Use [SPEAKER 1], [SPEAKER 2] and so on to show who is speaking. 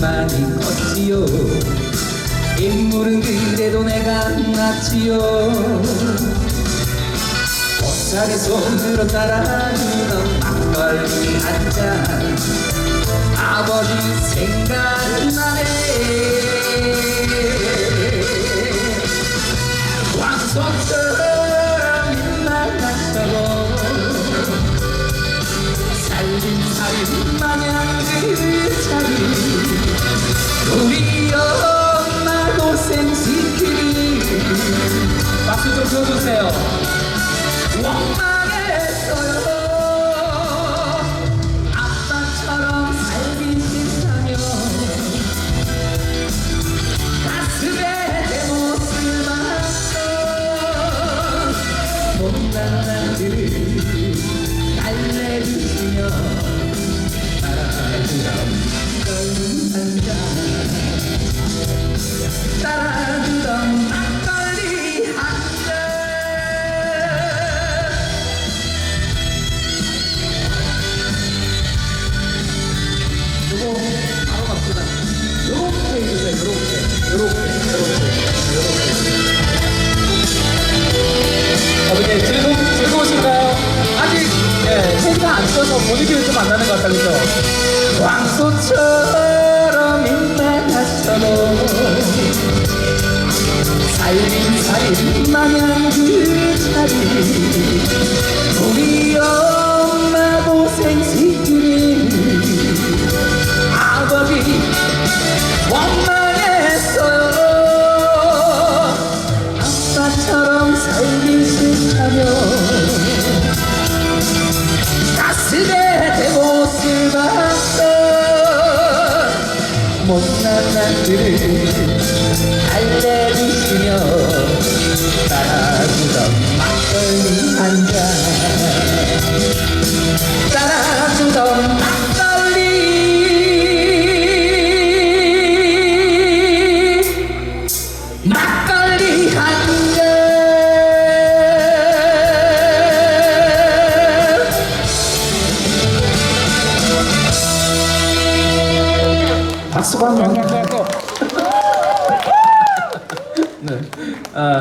[SPEAKER 1] 많이 컸지요. 인물은 그래도 내가 낫지요. 보살의 손으로 따라주던 막걸리 한잔. 아버지 생각나네. 왕손처럼 민망하셔도 살림살이 마냥
[SPEAKER 2] Taradudam, taradudam, 안 떠서 분위기를 좀안 나는 것 같다 그죠?
[SPEAKER 1] 왕소처럼 민망하셔도 살림살이 마냥 그 자리 우리 못난 날들을 달래주시며 따라주던 막걸리. 한잔 따라주던 막걸리 막 박수가 한 번. 네. 아,